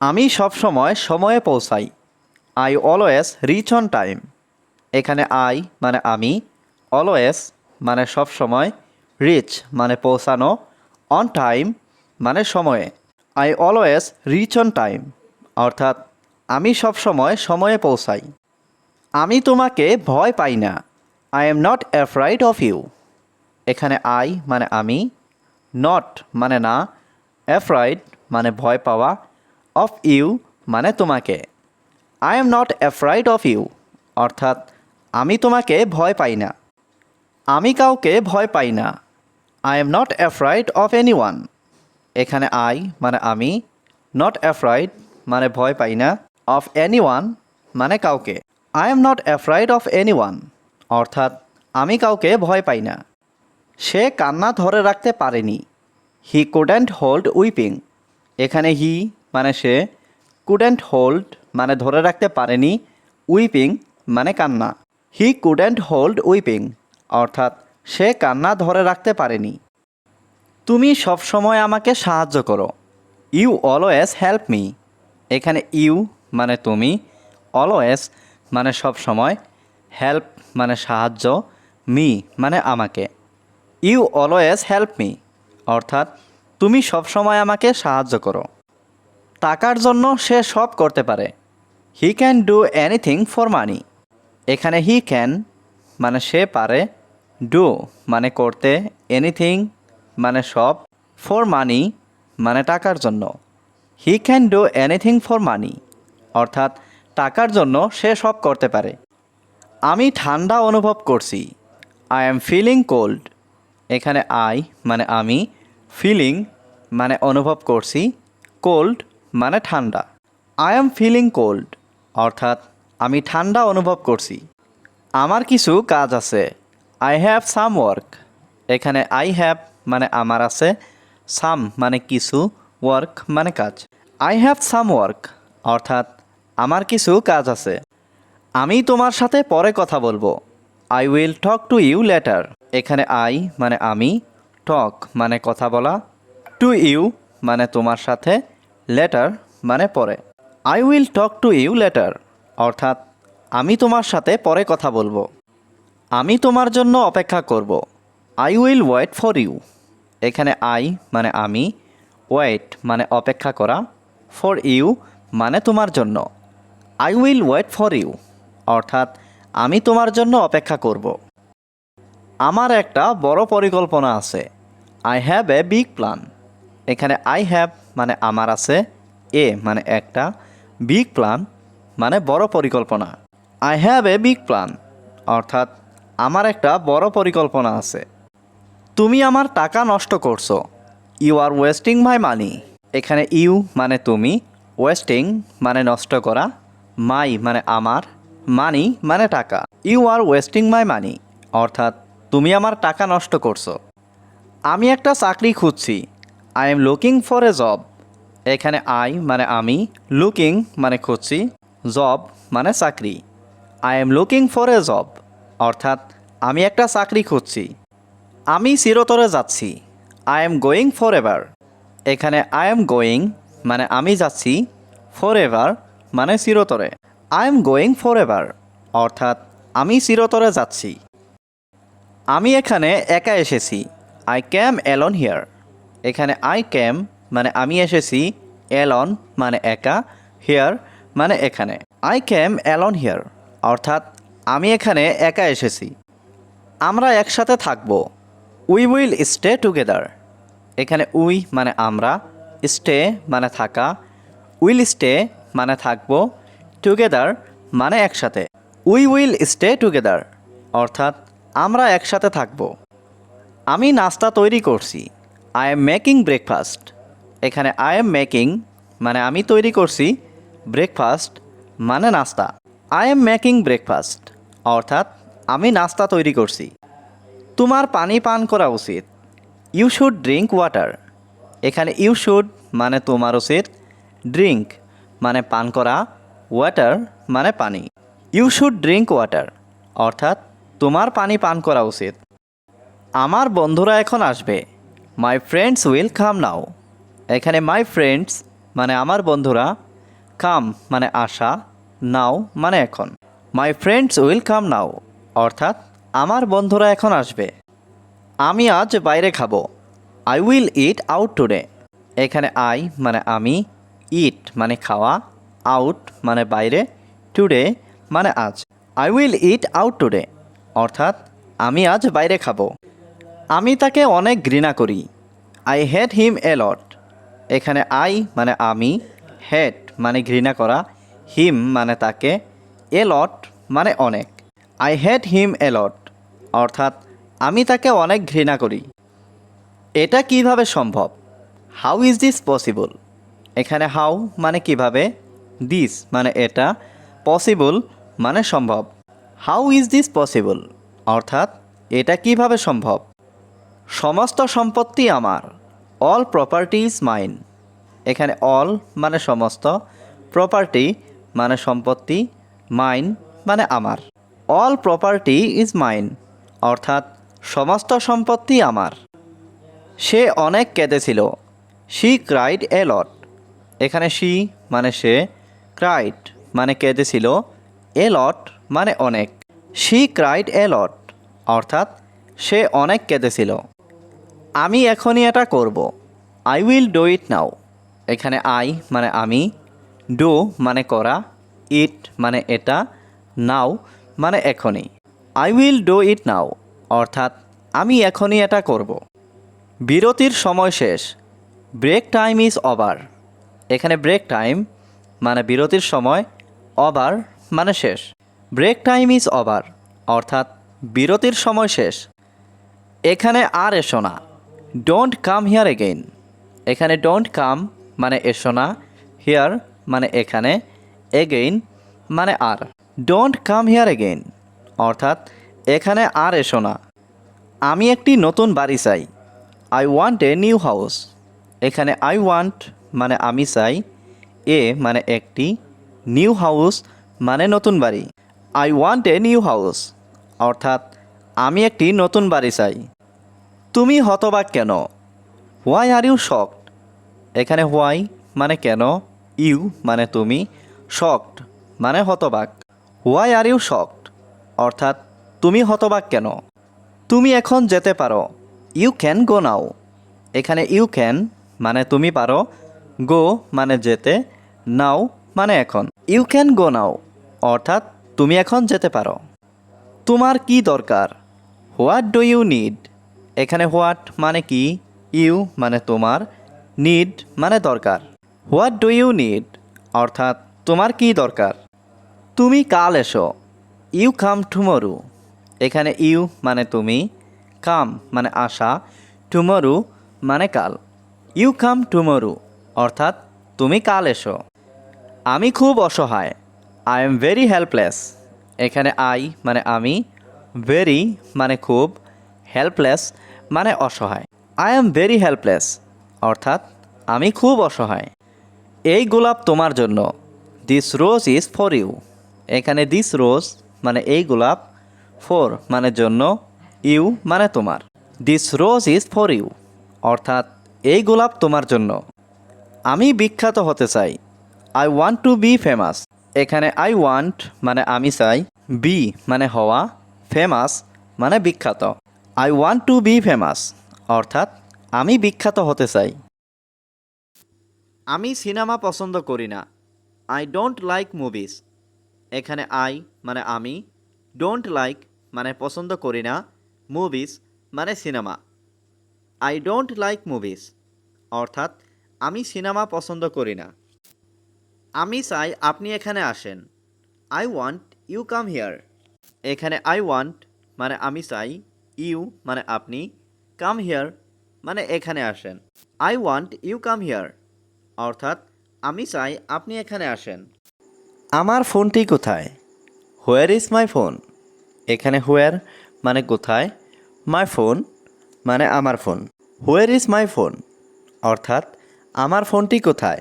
আমি সব সময় সময়ে পৌঁছাই। I always reach on time এখানে আই মানে আমি অলওয়েজ মানে সব সময় রিচ মানে পৌঁছানো অন টাইম মানে সময়ে। I always reach on time অর্থাৎ আমি সব সময় সময়ে পৌঁছাই। আমি তোমাকে ভয় পাই না। I am not afraid of you এখানে আই মানে আমি নট মানে না অ্যাফ্রাইড মানে ভয় পাওয়া অফ ইউ মানে তোমাকে। I am not afraid of you অর্থাৎ, আমি তোমাকে ভয় পাই না। আমি কাউকে ভয় পাই না। I am not afraid of anyone এখানে আই মানে আমি নট অ্যাফ্রাইড মানে ভয় পাই না। অফ এনি ওয়ান মানে কাউকে। I am not afraid of anyone অর্থাৎ, আমি কাউকে ভয় পাই না। সে কান্না ধরে রাখতে পারেনি। হি কুডেন্ট হোল্ড উইপিং এখানে হি মানে সে কুডেন্ট হোল্ড মানে ধরে রাখতে পারেনি উইপিং মানে কান্না। হি কুডেন্ট হোল্ড উইপিং অর্থাৎ সে কান্না ধরে রাখতে পারেনি। তুমি সবসময় আমাকে সাহায্য করো। ইউ অলওয়েজ হেল্প মি এখানে ইউ মানে তুমি অলওয়েজ মানে সব সময় হেল্প মানে সাহায্য মি মানে আমাকে। ইউ অলওয়েজ হেল্প মি অর্থাৎ তুমি সবসময় আমাকে সাহায্য করো। টাকার জন্য সে সব করতে পারে। He can do anything for money এখানে হি ক্যান মানে সে পারে। ডু মানে করতে। এনিথিং মানে সব। ফর মানি মানে টাকার জন্য। He can do anything for money অর্থাৎ, টাকার জন্য সে সব করতে পারে। আমি ঠান্ডা অনুভব করছি। আই এম ফিলিং কোল্ড এখানে আই মানে আমি। ফিলিং মানে অনুভব করছি। কোল্ড মানে ঠান্ডা। আই এম ফিলিং কোল্ড অর্থাৎ আমি ঠান্ডা অনুভব করছি। আমার কিছু কাজ আছে। আই হ্যাভ সাম ওয়ার্ক এখানে আই হ্যাভ মানে আমার আছে সাম মানে কিছু ওয়ার্ক মানে কাজ। আই হ্যাভ সাম ওয়ার্ক অর্থাৎ আমার কিছু কাজ আছে। আমি তোমার সাথে পরে কথা বলব। I will talk to you later এখানে আই মানে আমি টক মানে কথা বলা। টু ইউ মানে তোমার সাথে লেটার মানে পরে। I will talk to you later অর্থাৎ আমি তোমার সাথে পরে কথা বলব। আমি তোমার জন্য অপেক্ষা করব। I will wait for you এখানে আই মানে আমি ওয়েট মানে অপেক্ষা করা ফর ইউ মানে তোমার জন্য। I will wait for you অর্থাৎ আমি তোমার জন্য অপেক্ষা করব। আমার একটা বড় পরিকল্পনা আছে। I have a big plan এখানে আই হ্যাভ মানে আমার আছে এ মানে একটা বিগ প্ল্যান মানে বড় পরিকল্পনা। I have a big plan অর্থাৎ আমার একটা বড় পরিকল্পনা আছে। তুমি আমার টাকা নষ্ট করছ। ইউ আর ওয়েস্টিং মাই মানি এখানে ইউ মানে তুমি ওয়েস্টিং মানে নষ্ট করা মাই মানে আমার মানি মানে টাকা। ইউ আর ওয়েস্টিং মাই মানি অর্থাৎ তুমি আমার টাকা নষ্ট করছ। আমি একটা চাকরি খুঁজছি I am looking for a job এখানে আই মানে আমি লুকিং মানে খুঁজছি জব মানে চাকরি। I am looking for a job অর্থাৎ, আমি একটা চাকরি খুঁজছি। আমি চিরতরে যাচ্ছি। I am going forever এখানে আই এম গোয়িং মানে আমি যাচ্ছি ফর এভার মানে চিরতরে। I am going forever অর্থাৎ, আমি চিরতরে যাচ্ছি। আমি এখানে একা এসেছি। আই ক্যাম অ্যালন হিয়ার এখানে আই ক্যাম মানে আমি এসেছি অ্যালন মানে একা হিয়ার মানে এখানে। আই ক্যাম অ্যালন হিয়ার অর্থাৎ আমি এখানে একা এসেছি। আমরা একসাথে থাকব। উই উইল স্টে টুগেদার এখানে উই মানে আমরা স্টে মানে থাকা। উইল স্টে মানে থাকব। টুগেদার মানে একসাথে। উই উইল স্টে টুগেদার অর্থাৎ আমরা একসাথে থাকব। আমি নাস্তা তৈরি করছি। আই এম মেকিং ব্রেকফাস্ট এখানে আই এম মেকিং মানে আমি তৈরি করছি ব্রেকফাস্ট মানে নাস্তা। আই এম মেকিং ব্রেকফাস্ট অর্থাৎ আমি নাস্তা তৈরি করছি। তোমার পানি পান করা উচিত। ইউ শুড ড্রিঙ্ক ওয়াটার এখানে ইউ শুড মানে তোমার উচিত ড্রিঙ্ক মানে পান করা। ওয়াটার মানে পানি। ইউ শুড ড্রিঙ্ক ওয়াটার অর্থাৎ তোমার পানি পান করা উচিত। আমার বন্ধুরা এখন আসবে। মাই ফ্রেন্ডস উইল কাম নাও এখানে মাই ফ্রেন্ডস মানে আমার বন্ধুরা কাম মানে আসা নাও মানে এখন। মাই ফ্রেন্ডস উইল কাম নাও অর্থাৎ আমার বন্ধুরা এখন আসবে। আমি আজ বাইরে খাব। I will eat out today এখানে আই মানে আমি ইট মানে খাওয়া আউট মানে বাইরে টুডে মানে আজ। I will eat out today অর্থাৎ আমি আজ বাইরে খাব। আমি তাকে অনেক ঘৃণা করি। I hate him a lot এখানে আই মানে আমি হেট মানে ঘৃণা করা হিম মানে তাকে এলট মানে অনেক। আই হেট হিম এলট অর্থাৎ, আমি তাকে অনেক ঘৃণা করি। এটা কীভাবে সম্ভব? হাউ ইজ দিস পসিবল এখানে হাউ মানে কীভাবে? দিস মানে এটা। পসিবল মানে সম্ভব। হাউ ইজ দিস পসিবল অর্থাৎ, এটা কীভাবে সম্ভব? সমস্ত সম্পত্তি আমার। অল প্রপার্টি ইজ মাইন এখানে অল মানে সমস্ত প্রপার্টি মানে সম্পত্তি মাইন মানে আমার। অল প্রপার্টি ইজ মাইন অর্থাৎ সমস্ত সম্পত্তি আমার। সে অনেক কেঁদেছিল। শি ক্রাইড এ লট এখানে শি মানে সে ক্রাইড মানে কেঁদেছিল এ লট মানে অনেক। শি ক্রাইড এ লট অর্থাৎ সে অনেক কেঁদেছিল। আমি এখনই এটা করব। I will do it now এখানে আই মানে আমি ডু মানে করা ইট মানে এটা নাও মানে এখনই। I will do it now অর্থাৎ আমি এখনই এটা করব। বিরতির সময় শেষ। ব্রেক টাইম ইজ ওভার এখানে ব্রেক টাইম মানে বিরতির সময় ওভার মানে শেষ। ব্রেক টাইম ইজ ওভার অর্থাৎ বিরতির সময় শেষ। এখানে আর এসো না। ডোন্ট কাম হিয়ার এগেইন এখানে ডোন্ট কাম মানে এসো না হিয়ার মানে এখানে এগেইন মানে আর। ডোন্ট কাম হিয়ার এগেইন অর্থাৎ এখানে আর এসো না। আমি একটি নতুন বাড়ি চাই। I want a new house এখানে আই ওয়ান্ট মানে আমি চাই, এ মানে একটি নিউ হাউস মানে নতুন বাড়ি। I want a new house অর্থাৎ আমি একটি নতুন বাড়ি চাই। তুমি হতবাক কেন? হোয়াই আর ইউ শকড এখানে হোয়াই মানে কেন? ইউ মানে তুমি? শকড মানে হতবাক। হোয়াই আর ইউ শকড অর্থাৎ তুমি হতবাক কেন? তুমি এখন যেতে পারো। ইউ ক্যান গো নাও এখানে ইউ ক্যান মানে তুমি পারো। গো মানে যেতে। নাও মানে এখন। ইউ ক্যান গো নাও অর্থাৎ তুমি এখন যেতে পারো। তোমার কি দরকার? হোয়াট ডু ইউ নিড এখানে হোয়াট মানে কি? ইউ মানে তোমার, নিড মানে দরকার। What do you need? অর্থাৎ তোমার কি দরকার? তুমি কাল এসো। You come tomorrow. এখানে ইউ মানে তুমি, কাম মানে আসা টুমরু মানে কাল। ইউ কাম টুমরু, অর্থাৎ তুমি কাল এসো। আমি খুব অসহায়। I am very helpless. এখানে আই মানে আমি, ভেরি মানে খুব হেল্পলেস। মানে অসহায়। আই এম ভেরি হেল্পলেস অর্থাৎ আমি খুব অসহায়। এই গোলাপ তোমার জন্য। This rose is for you এখানে দিস রোজ মানে এই গোলাপ ফর মানে জন্য ইউ মানে তোমার। This rose is for you অর্থাৎ এই গোলাপ তোমার জন্য। আমি বিখ্যাত হতে চাই। I want to be famous এখানে আই ওয়ান্ট মানে আমি চাই বি মানে হওয়া ফেমাস মানে বিখ্যাত। I want to be famous অর্থাৎ, আমি বিখ্যাত হতে চাই। আমি সিনেমা পছন্দ করি না। আই ডোন্ট লাইক মুভিজ এখানে আই মানে আমি। ডোন্ট লাইক মানে পছন্দ করি না। মুভিজ মানে সিনেমা। আই ডোন্ট লাইক মুভিজ অর্থাৎ, আমি সিনেমা পছন্দ করি না। আমি চাই আপনি এখানে আসেন। I want you come here এখানে আই ওয়ান্ট মানে আমি চাই ইউ মানে আপনি, কাম হিয়ার মানে এখানে আসেন। I want you come here, অর্থাৎ আমি চাই আপনি এখানে আসেন। আমার ফোনটি কোথায়? Where is my phone? এখানে হোয়ার মানে কোথায়? মাই ফোন মানে আমার phone. Where is my phone? অর্থাৎ আমার ফোনটি কোথায়?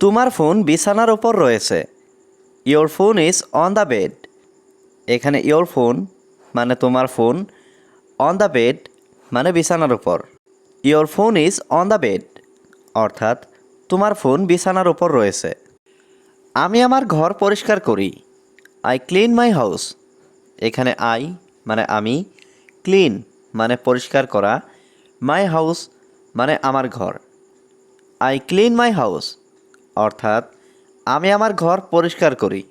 তোমার ফোন বিছানার ওপর রয়েছে। Your phone is on the bed. এখানে ইয়োর ফোন মানে তোমার ফোন অন দ্য বেড মানে বিছানার উপর। Your phone is on the bed অর্থাৎ তোমার ফোন বিছানার উপর রয়েছে। আমি আমার ঘর পরিষ্কার করি। আই ক্লিন মাই হাউস এখানে আই মানে আমি ক্লিন মানে পরিষ্কার করা। মাই হাউস মানে আমার ঘর। আই ক্লিন মাই হাউস অর্থাৎ আমি আমার ঘর পরিষ্কার করি।